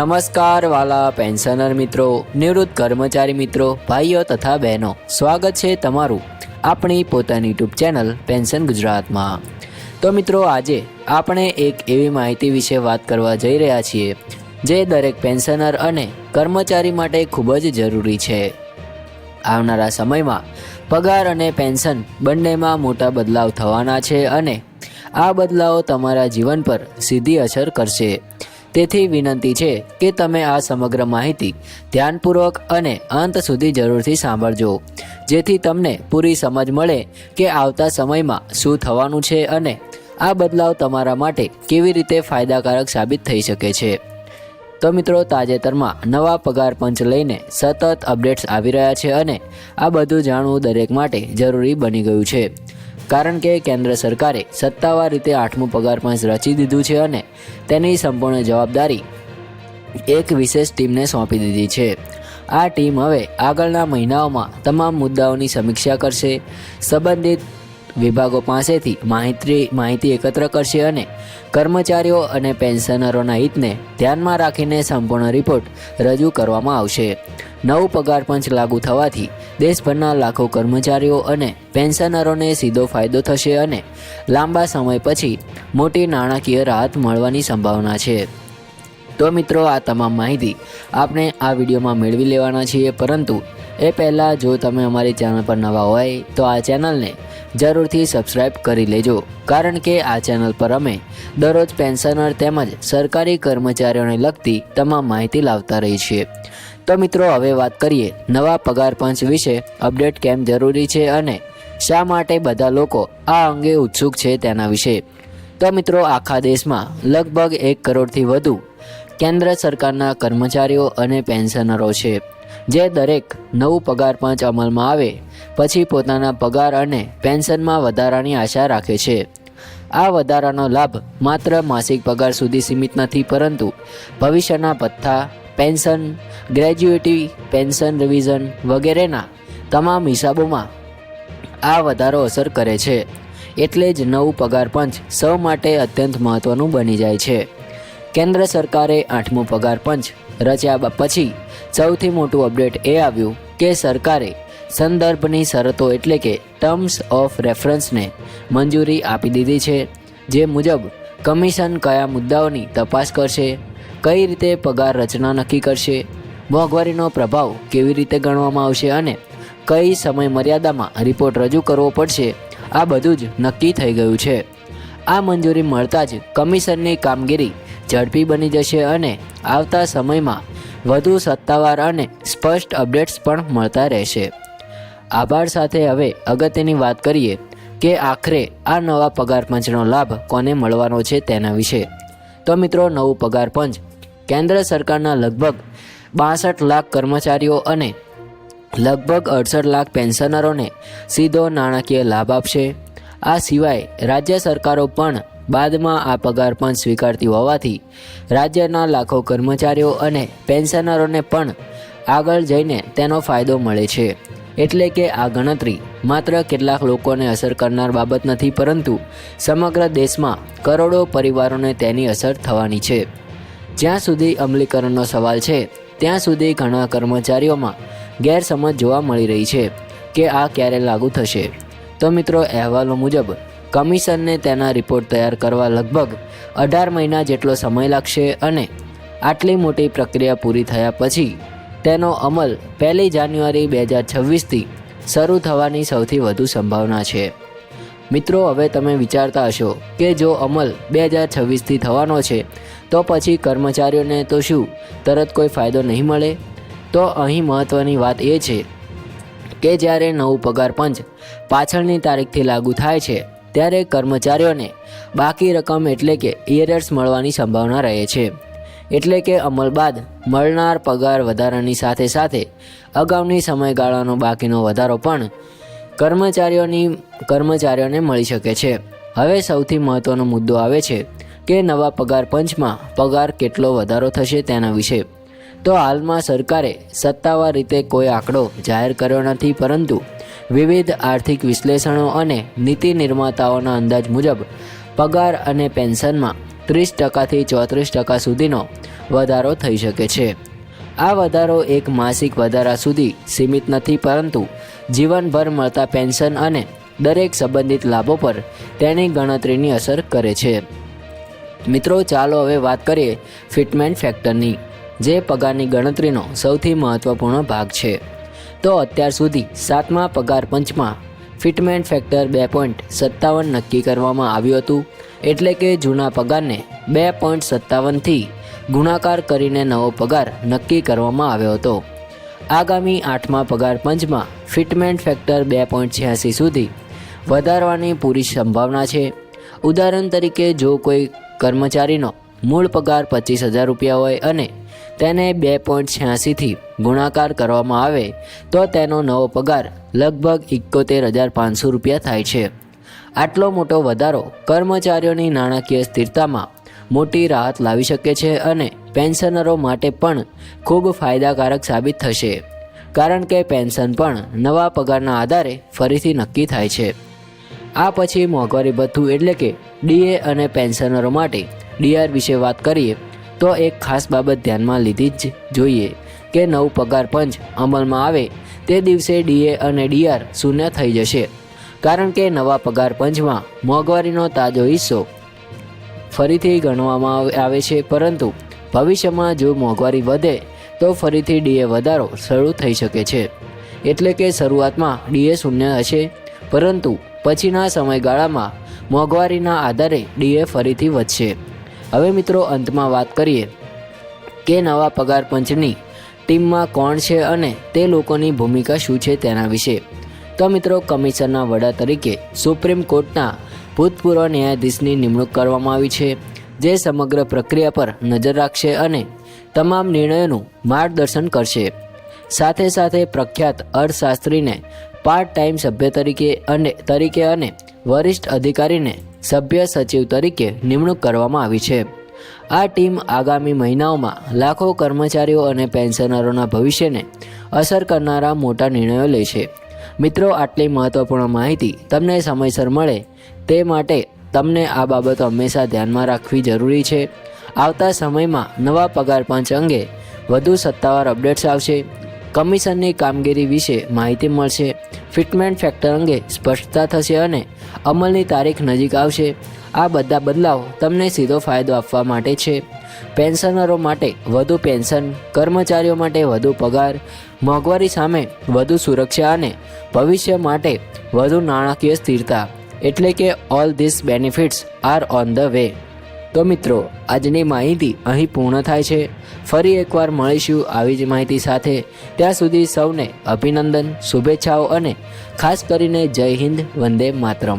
નમસ્કાર વાલા પેન્શનર મિત્રો, નિવૃત્ત કર્મચારી મિત્રો, ભાઈઓ તથા બહેનો. સ્વાગત છે તમારું આપણી પોતાની યુટ્યુબ ચેનલ પેન્શન ગુજરાતમાં. તો મિત્રો, આજે આપણે એક એવી માહિતી વિશે વાત કરવા જઈ રહ્યા છીએ, જે દરેક પેન્શનર અને કર્મચારી માટે ખૂબ જ જરૂરી છે. આવનારા સમયમાં પગાર અને પેન્શન બંનેમાં મોટા બદલાવ થવાના છે અને આ બદલાવો તમારા જીવન પર સીધી અસર કરશે. તેથી વિનંતી છે કે તમે આ સમગ્ર માહિતી ધ્યાનપૂર્વક અને અંત સુધી જરૂરથી સાંભળજો, જેથી તમને પૂરી સમજ મળે કે આવતા સમયમાં શું થવાનું છે અને આ બદલાવ તમારા માટે કેવી રીતે ફાયદાકારક સાબિત થઈ શકે છે. તો મિત્રો, તાજેતરમાં નવા પગાર પંચ લઈને સતત અપડેટ્સ આવી રહ્યા છે અને આ બધું જાણવું દરેક માટે જરૂરી બની ગયું છે. કારણ કે કેન્દ્ર સરકારે સત્તાવાર રીતે આઠમું પગાર પાંચ રચી દીધું છે અને તેની સંપૂર્ણ જવાબદારી એક વિશેષ ટીમને સોંપી દીધી છે. આ ટીમ હવે આગળના મહિનાઓમાં તમામ મુદ્દાઓની સમીક્ષા કરશે. સંબંધિત વિભાગો પાસેથી માહિતી માહિતી એકત્ર કરશે અને કર્મચારીઓ અને પેન્શનરોના હિતને ધ્યાનમાં રાખીને સંપૂર્ણ રિપોર્ટ રજૂ કરવામાં આવશે. નવું પગાર પંચ લાગુ થવાથી દેશભરના લાખો કર્મચારીઓ અને પેન્શનરોને સીધો ફાયદો થશે અને લાંબા સમય પછી મોટી નાણાકીય રાહત મળવાની સંભાવના છે. તો મિત્રો, આ તમામ માહિતી આપણે આ વિડીયોમાં મેળવી લેવાના છીએ. પરંતુ એ પહેલાં જો તમે અમારી ચેનલ પર નવા હોય તો આ ચેનલને જરૂરથી સબસ્ક્રાઇબ કરી લેજો. કારણ કે આ ચેનલ પર અમે દરરોજ પેન્શનર તેમજ સરકારી કર્મચારીઓને લગતી તમામ માહિતી લાવતા રહી છીએ. તો મિત્રો, હવે વાત કરીએ નવા પગાર પંચ વિશે. અપડેટ કેમ જરૂરી છે અને શા માટે બધા લોકો આ અંગે ઉત્સુક છે તેના વિશે. તો મિત્રો, આખા દેશમાં લગભગ એક કરોડથી વધુ કેન્દ્ર સરકારના કર્મચારીઓ અને પેન્શનરો છે. જે દરેક નવું પગાર પંચ અમલમાં આવે, પછી પોતાના પગાર અને પેન્શનમાં વધારાની આશા રાખે છે. આ વધારાનો લાભ માત્ર માસિક પગાર સુધી સીમિત નથી, પરંતુ ભવિષ્યના ભથ્થા, પેન્શન, ગ્રેજ્યુએટી, પેન્શન રિવિઝન વગેરેના તમામ હિસાબોમાં આ વધારો અસર કરે છે. એટલે જ નવું પગાર પંચ સૌ માટે અત્યંત મહત્ત્વનું બની જાય છે. કેન્દ્ર સરકારે આઠમો પગાર પંચ રચ્યા પછી સૌથી મોટું અપડેટ એ આવ્યું કે સરકારે સંદર્ભની શરતો એટલે કે ટર્મ્સ ઓફ રેફરન્સને મંજૂરી આપી દીધી છે, જે મુજબ કમિશન કયા મુદ્દાઓની તપાસ કરશે, કઈ રીતે પગાર રચના નક્કી કરશે, મોંઘવારીનો પ્રભાવ કેવી રીતે ગણવામાં આવશે અને કઈ સમય મર્યાદામાં રિપોર્ટ રજૂ કરવો પડશે, આ બધું જ નક્કી થઈ ગયું છે. આ મંજૂરી મળતા જ કમિશનની કામગીરી ઝડપી બની જશે અને આવતા સમયમાં વધુ સત્તાવાર અને સ્પષ્ટ અપડેટ્સ પણ મળતા રહેશે. આભાર સાથે હવે અગત્યની વાત કરીએ કે આખરે આ નવા પગાર પંચનો લાભ કોને મળવાનો છે તેના વિશે. તો મિત્રો, નવું પગાર પંચ કેન્દ્ર સરકારના લગભગ બાસઠ લાખ કર્મચારીઓ અને લગભગ અડસઠ લાખ પેન્શનરોને સીધો નાણાકીય લાભ આપશે. આ સિવાય રાજ્ય સરકારો પણ બાદમાં આ પગાર પણ સ્વીકારતી હોવાથી રાજ્યના લાખો કર્મચારીઓ અને પેન્શનરોને પણ આગળ જઈને તેનો ફાયદો મળે છે. એટલે કે આ ગણતરી માત્ર કેટલાક લોકોને અસર કરનાર બાબત નથી, પરંતુ સમગ્ર દેશમાં કરોડો પરિવારોને તેની અસર થવાની છે. જ્યાં સુધી અમલીકરણનો સવાલ છે, ત્યાં સુધી ઘણા કર્મચારીઓમાં ગેરસમજ જોવા મળી રહી છે કે આ ક્યારે લાગુ થશે. તો મિત્રો, અહેવાલો મુજબ કમિશનને તેના રિપોર્ટ તૈયાર કરવા લગભગ અઢાર મહિના જેટલો સમય લાગશે અને આટલી મોટી પ્રક્રિયા પૂરી થયા પછી તેનો અમલ પહેલી જાન્યુઆરી બે હજાર છવ્વીસથી શરૂ થવાની સૌથી વધુ સંભાવના છે. મિત્રો, હવે તમે વિચારતા હશો કે જો અમલ બે હજાર છવ્વીસથી થવાનો છે, તો પછી કર્મચારીઓને તો શું, તરત કોઈ ફાયદો નહીં મળે? તો અહીં મહત્ત્વની વાત એ છે કે જ્યારે નવું પગાર પંચ પાછળની તારીખથી લાગુ થાય છે ત્યારે કર્મચારીઓને બાકી રકમ એટલે કે ઇયરર્સ મળવાની સંભાવના રહે છે. એટલે કે અમલ બાદ મળનાર પગાર વધારાની સાથે સાથે અગાઉની સમયગાળાનો બાકીનો વધારો પણ કર્મચારીઓની, કર્મચારીઓને મળી શકે છે. હવે સૌથી મહત્ત્વનો મુદ્દો આવે છે કે નવા પગાર પંચમાં પગાર કેટલો વધારો થશે તેના વિશે. તો હાલમાં સરકારે સત્તાવાર રીતે કોઈ આંકડો જાહેર કર્યો નથી, પરંતુ વિવિધ આર્થિક વિશ્લેષણો અને નીતિ નિર્માતાઓના અંદાજ મુજબ, પગાર અને પેન્શનમાં ત્રીસ ટકાથી ચોત્રીસ ટકા સુધીનો વધારો થઈ શકે છે. આ વધારો એક માસિક વધારા સુધી સીમિત નથી, પરંતુ જીવનભર મળતા પેન્શન અને દરેક સંબંધિત લાભો પર તેની ગણતરીની અસર કરે છે. મિત્રો, ચાલો હવે વાત કરીએ ફિટમેન્ટ ફેક્ટરની, જે પગારની ગણતરીનો સૌથી મહત્વપૂર્ણ ભાગ છે. તો અત્યાર સુધી સાતમા પગાર પંચમાં ફિટમેન્ટ ફેક્ટર બે પોઈન્ટ સત્તાવન નક્કી કરવામાં આવ્યું હતું. એટલે કે જૂના પગારને બે પોઈન્ટ સત્તાવનથી ગુણાકાર કરીને નવો પગાર નક્કી કરવામાં આવ્યો હતો. આગામી આઠમા પગાર પંચમાં ફિટમેન્ટ ફેક્ટર બે પોઈન્ટ છ્યાસી સુધી વધારવાની પૂરી સંભાવના છે. ઉદાહરણ તરીકે જો કોઈ કર્મચારીનો મૂળ પગાર પચીસ હજાર રૂપિયા હોય અને તેને બે પોઈન્ટ છ્યાસીથી ગુણાકાર કરવામાં આવે તો તેનો નવો પગાર લગભગ એકોતેર હજાર પાંચસો રૂપિયા થાય છે. આટલો મોટો વધારો કર્મચારીઓની નાણાકીય સ્થિરતામાં મોટી રાહત લાવી શકે છે અને પેન્શનરો માટે પણ ખૂબ ફાયદાકારક સાબિત થશે. કારણ કે પેન્શન પણ નવા પગારના આધારે ફરીથી નક્કી થાય છે. આ પછી મોંઘવારી ભથ્થું એટલે કે ડીએ અને પેન્શનરો માટે ડીઆર વિશે વાત કરીએ તો એક ખાસ બાબત ધ્યાનમાં લીધી જ જોઈએ કે નવું પગાર પંચ અમલમાં આવે તે દિવસે ડીએ અને ડીઆર શૂન્ય થઈ જશે. કારણ કે નવા પગાર પંચમાં મોંઘવારીનો તાજો હિસ્સો ફરીથી ગણવામાં આવે- છે, પરંતુ ભવિષ્યમાં જો મોંઘવારી વધે તો ફરીથી ડીએ વધારો શરૂ થઈ શકે છે. એટલે કે શરૂઆતમાં ડીએ શૂન્ય હશે, પરંતુ પછીના સમયગાળામાં મોંઘવારીના આધારે ડીએ ફરીથી વધશે. હવે મિત્રો અંતમાં વાત કરીએ કે નવા પગાર પંચની ટીમમાં કોણ છે અને તે લોકોની ભૂમિકા શું છે તેના વિશે. તો મિત્રો કમિશનના વડા તરીકે સુપ્રીમ કોર્ટના ભૂતપૂર્વ ન્યાયાધીશની નિમણૂક કરવામાં આવી છે, જે સમગ્ર પ્રક્રિયા પર નજર રાખશે અને તમામ નિર્ણયોનું માર્ગદર્શન કરશે. સાથે સાથે પ્રખ્યાત અર્થશાસ્ત્રીને પાર્ટ ટાઈમ સભ્ય તરીકે અને તરીકે અને વરિષ્ઠ અધિકારીને સભ્ય સચિવ તરીકે નિમણૂક કરવામાં આવી છે. આ ટીમ આગામી મહિનાઓમાં લાખો કર્મચારીઓ અને પેન્શનરોના ભવિષ્યને અસર કરનારા મોટા નિર્ણયો લે છે. મિત્રો, આટલી મહત્વપૂર્ણ માહિતી તમને સમયસર મળે તે માટે તમને આ બાબતો હંમેશા ધ્યાનમાં રાખવી જરૂરી છે. આવતા સમયમાં નવા પગાર પંચ અંગે વધુ સત્તાવાર અપડેટ્સ આવશે. કમિશનની કામગીરી વિશે માહિતી મળશે. ફિટમેન્ટ ફેક્ટર અંગે સ્પષ્ટતા થશે અને અમલની તારીખ નજીક આવશે. આ બધા બદલાવ તમને સીધો ફાયદો આપવા માટે છે. પેન્શનરો માટે વધુ પેન્શન, કર્મચારીઓ માટે વધુ પગાર, મોંઘવારી સામે વધુ સુરક્ષા અને ભવિષ્ય માટે વધુ નાણાકીય સ્થિરતા. એટલે કે all this benefits are on the way તો મિત્રો, આજની માહિતી અહીં પૂર્ણ થાય છે. ફરી એકવાર મળીશું આવી જ માહિતી સાથે. ત્યાં સુધી સૌને અભિનંદન, શુભેચ્છાઓ અને ખાસ કરીને જય હિન્દ, વંદે માતરમ.